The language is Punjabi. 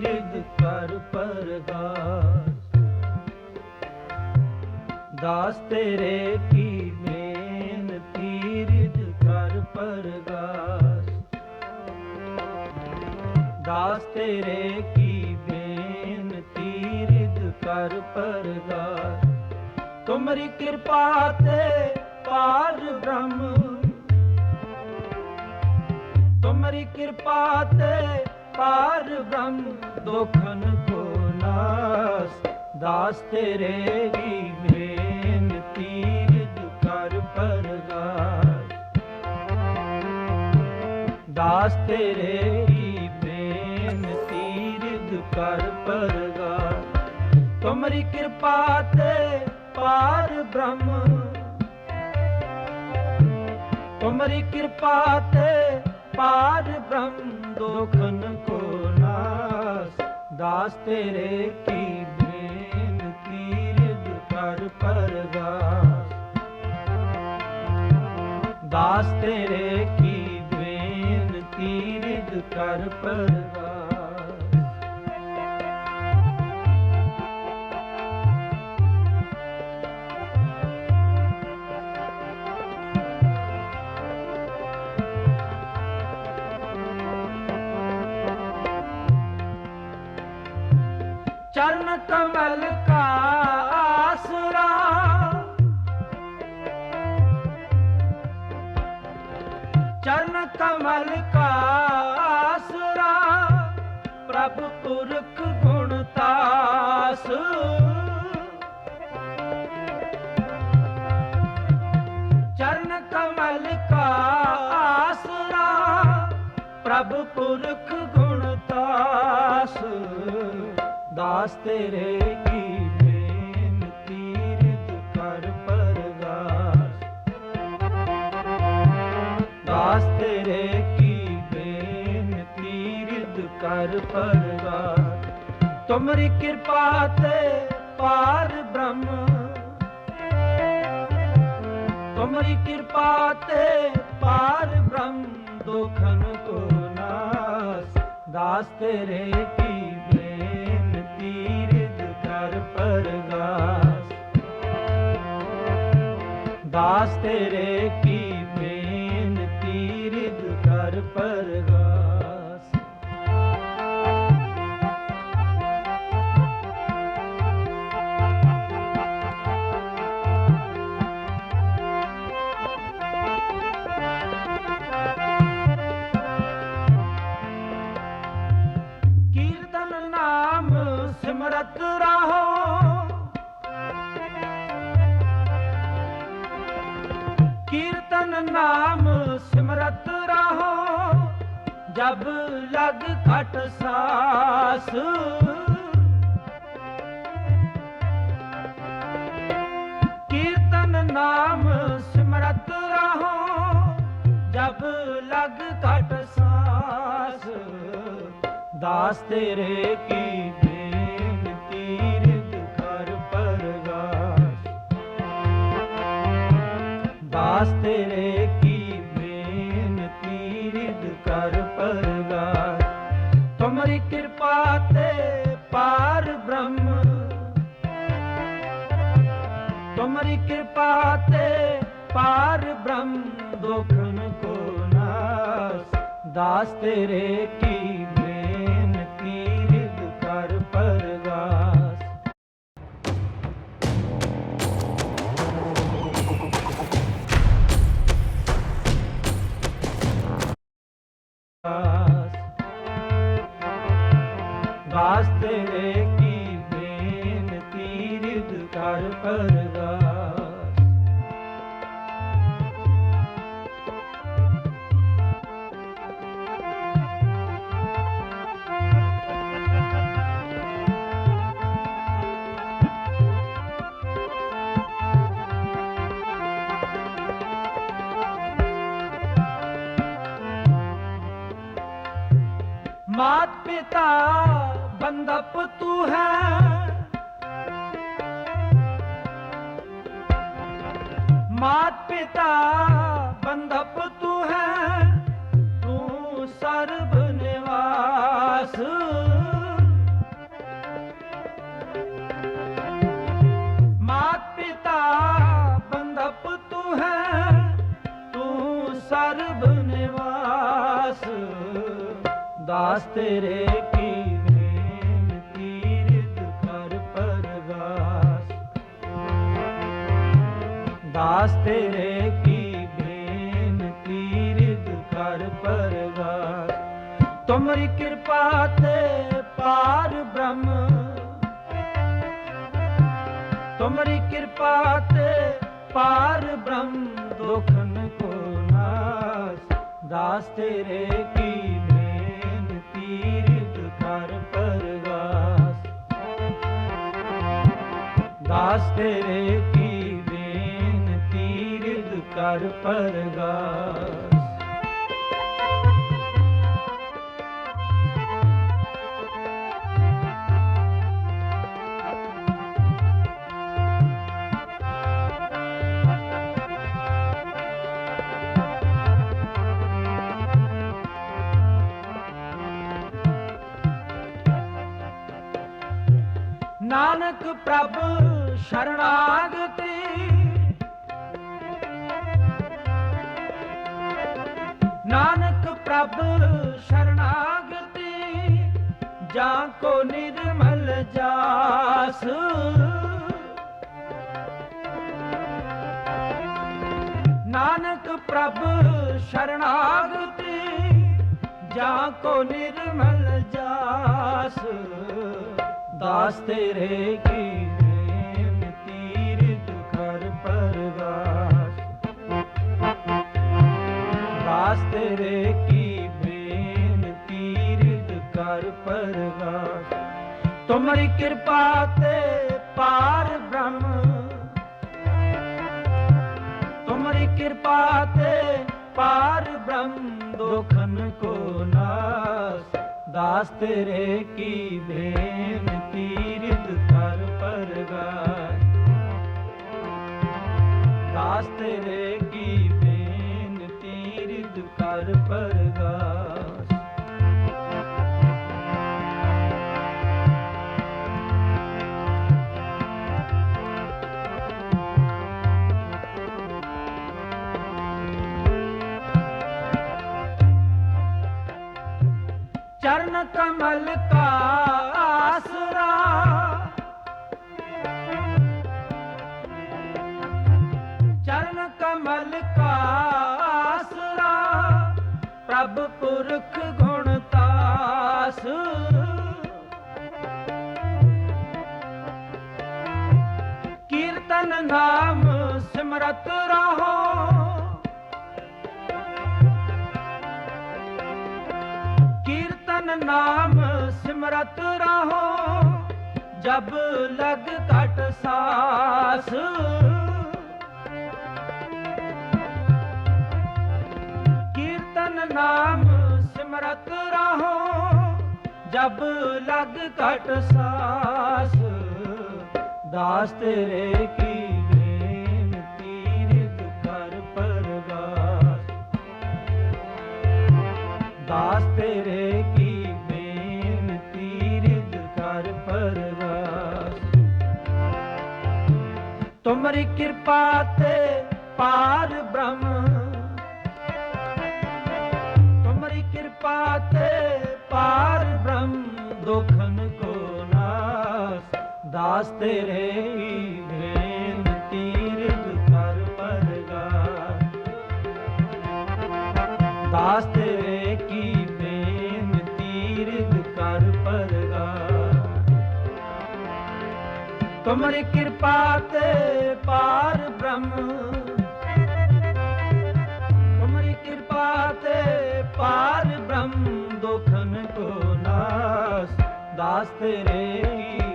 ਰਿਦ ਕਰ ਪਰਗਾਸ। ਦਾਸ ਤੇਰੇ ਕੀ ਬੇਨਤੀ ਰਿਦ ਕਰ ਪਰਗਾਸ। ਦਾਸ ਤੇਰੇ ਕੀ ਬੇਨਤੀ ਤੀਰਦ ਕਰ ਪਰਗਾਸ। ਤੁਮਰੀ ਕਿਰਪਾ ਤੇ ਪਾਰ ਬ੍ਰਹਮ। ਤੁਮਰੀ ਕਿਰਪਾ ਤੇ ਪਾਰ ਬ੍ਰਹਮ ਦੁਖਨ ਕੋ ਨਾਸ, ਦਾਸ ਤੇਰੇ ਦੀ ਬੇਨਤੀ ਰਿਦ ਕਰ ਪਰਗਾਸ। ਦਾਸ ਤੇਰੇ ਦੀ ਬੇਨਤੀ ਰਿਦ ਕਰ ਪਰਗਾਸ। ਤੁਮਰੀ ਕਿਰਪਾ ਤੇ ਪਾਰ ਬ੍ਰਹਮ। ਤੁਮਰੀ ਕਿਰਪਾ ਤੇ ਪਾਰ ਬ੍ਰਹਮ ਦੁਖਨ ਕੋ ਨਾਸ। ਦਾਸ ਤੇਰੇ ਕੀ ਬੇਨਤੀ ਰਿਦ ਕਰ ਪਰਗਾਸ। ਦਾਸ ਤੇਰੇ ਕੀ ਬੇਨਤੀ ਰਿਦ ਕਰ ਪਰਗਾਸ। ਚਰਨ ਕਮਲ ਕਾ ਆਸਰਾ। ਚਰਨ ਕਮਲ ਕਾ ਆਸਰਾ, ਪ੍ਰਭ ਪੁਰਖ ਗੁਣ ਤਾਸ। ਚਰਨ ਕਮਲ ਕਾ ਆਸਰਾ, ਪ੍ਰਭ ਪੁਰਖ ਗੁਣ ਦਾਸ ਤੇਰੇ ਕੀ ਬੇਨਤੀ ਰਿਦ ਕਰ ਪਰਗਾਸ ਦਾਸ ਤੇਰੇ ਕੀ ਬੇਨਤੀ ਰਿਦ ਕਰ ਪਰਗਾਸ ਤੁਮਰੀ ਕਿਰਪਾ ਤੇ ਪਾਰ ਬ੍ਰਹਮ ਤੁਮਰੀ ਕਿਰਪਾ ਤੇ ਪਾਰ ਬ੍ਰਹਮ ਦੁਖਨ ਕੋ ਨਾਸ ਦਾਸ ਤੇਰੇ ਕੀ ਦਾਸ ਤੇਰੇ ਕੀਰਤਨ ਨਾਮ ਸਿਮਰਤ ਰਹੋ, ਜਬ ਲਗ ਘਟ ਸਾਸ। ਕੀਰਤਨ ਨਾਮ ਸਿਮਰਤ ਰਹੋ, ਜਬ ਲਗ ਘਟ ਸਾਸ। ਦਾਸ ਤੇਰੇ ਕੀ ਦਾਸ ਤੇਰੇ ਕੀ ਬੇਨਤੀ ਰਿਦ ਕਰ ਪਰਗਾਸ। ਤੁਮਰੀ ਕਿਰਪਾ ਤੇ ਪਾਰ ਬ੍ਰਹਮ। ਤੁਮਰੀ ਕਿਰਪਾ ਤੇ ਪਾਰ ਬ੍ਰਹਮ, ਦੁਖਨ ਕੋ ਨਾਸ। ਦਾਸ ਤੇਰੇ ਕੀ ਰਿਦ ਕਰ ਪਰਗਾਸ ਮਾਤ ਪਿਤਾ ਮਾਤ ਪਿਤਾ ਬੰਧਪ ਤੂੰ ਹੈ, ਤੂੰ ਸਰਬ ਨਿਵਾਸ ਮਾਤ ਪਿਤਾ ਬੰਧਪ ਤੂੰ ਹੈ, ਤੂੰ ਸਰਬ ਨਿਵਾਸ ਦਾਸ ਤੇਰੇ ਦਾਸ ਤੇਰੇ ਕੀ ਬੇਨਤੀ? ਰਿਦ ਕਰ ਪਰਗਾਸ ਤੁਮਰੀ ਕਿਰਪਾ ਤੇ ਪਾਰ ਬ੍ਰਹਮ। ਤੁਮਰੀ ਕਿਰਪਾ ਤੇ ਪਾਰ ਬ੍ਰਹਮ। ਦੁਖਨ ਕੋ ਨਾਸ। ਦਾਸ ਤੇਰੇ ਕੀ ਬੇਨਤੀ? ਰਿਦ ਕਰ ਪਰਗਾਸ ਦਾਸ ਤੇਰੇ ਰਿਦ ਕਰ ਨਾਨਕ ਪ੍ਰਭ ਸ਼ਰਣਾਗਤੀ ਪ੍ਰਭ ਸ਼ਰਨਾਗਤੀ ਜਾਂ ਕੋ ਨਿਰਮਲ ਜਾਸ। ਨਾਨਕ ਪ੍ਰਭ ਸ਼ਰਨਾਗਤੀ ਜਾਂ ਕੋ ਨਿਰਮਲ ਜਾਸ। ਦਾਸ ਤੇਰੇ ਕੀ ਤੁਮਰੀ ਕਿਰਪਾ ਤੇ ਪਾਰ ਬ੍ਰਹਮ। ਤੁਮਰੀ ਕਿਰਪਾ ਤੇ ਪਾਰ ਬ੍ਰਹਮ, ਦੁਖਨ ਕੋ ਨਾਸ। ਦਾਸ ਤੇਰੇ ਕੀ ਬੇਨਤੀ ਰਿਦ ਕਰ ਪਰਗਾਸ। ਦਾਸ ਤੇਰੇ ਕੀ ਬੇਨਤੀ ਰਿਦ ਕਰ ਪਰਗਾਸ। ਚਰਨ ਕਮਲ ਕਾ ਆਸਰਾ। ਚਰਨ ਕਮਲ ਕਾ ਆਸਰਾ। ਪ੍ਰਭ ਪੁਰਖ ਗੁਣ ਤਾਸ। ਕੀਰਤਨ ਨਾਮ ਸਿਮਰਤ ਰਹੋ। ਨਾਮ ਸਿਮਰਤ ਰਹੋ, ਜਬ ਲਗ ਘਟ ਸਾਸ। ਕੀਰਤਨ ਨਾਮ ਸਿਮਰਤ ਰਹੋ, ਜਬ ਲਗ ਘਟ ਸਾਸ। ਦਾਸ ਤੇਰੇ ਕੀ ਬੇਨਤੀ ਰਿਦ ਕਰ ਪਰਗਾਸ ਦਾਸ ਤੇਰੇ ਤੁਮਰੀ ਕਿਰਪਾ ਤੇ ਪਾਰ ਬ੍ਰਹਮ। ਤੁਮਰੀ ਕਿਰਪਾ ਤੇ ਪਾਰ ਬ੍ਰਹਮ, ਦੁਖਨ ਕੋ ਨਾਸ, ਦਾਸ ਤੇਰੇ ਹੀ ਬੇਨਤੀ ਰਿਦ ਕਰ ਪਰਗਾਸ। ਦਾਸ ਤੇਰੇ ਕੀ ਬੇਨਤੀ ਰਿਦ ਕਰ ਪਰਗਾਸ। ਤੁਮਰੀ ਕਿਰਪਾ ਤੇ ਪਾਰ ਬ੍ਰਹਮ। ਤੁਮਰੀ ਕਿਰਪਾ ਤੇ ਪਾਰ ਬ੍ਰਹਮ ਦੁਖਨ ਕੋ ਨਾਸ ਦਾਸ ਤੇਰੇ ਕੀ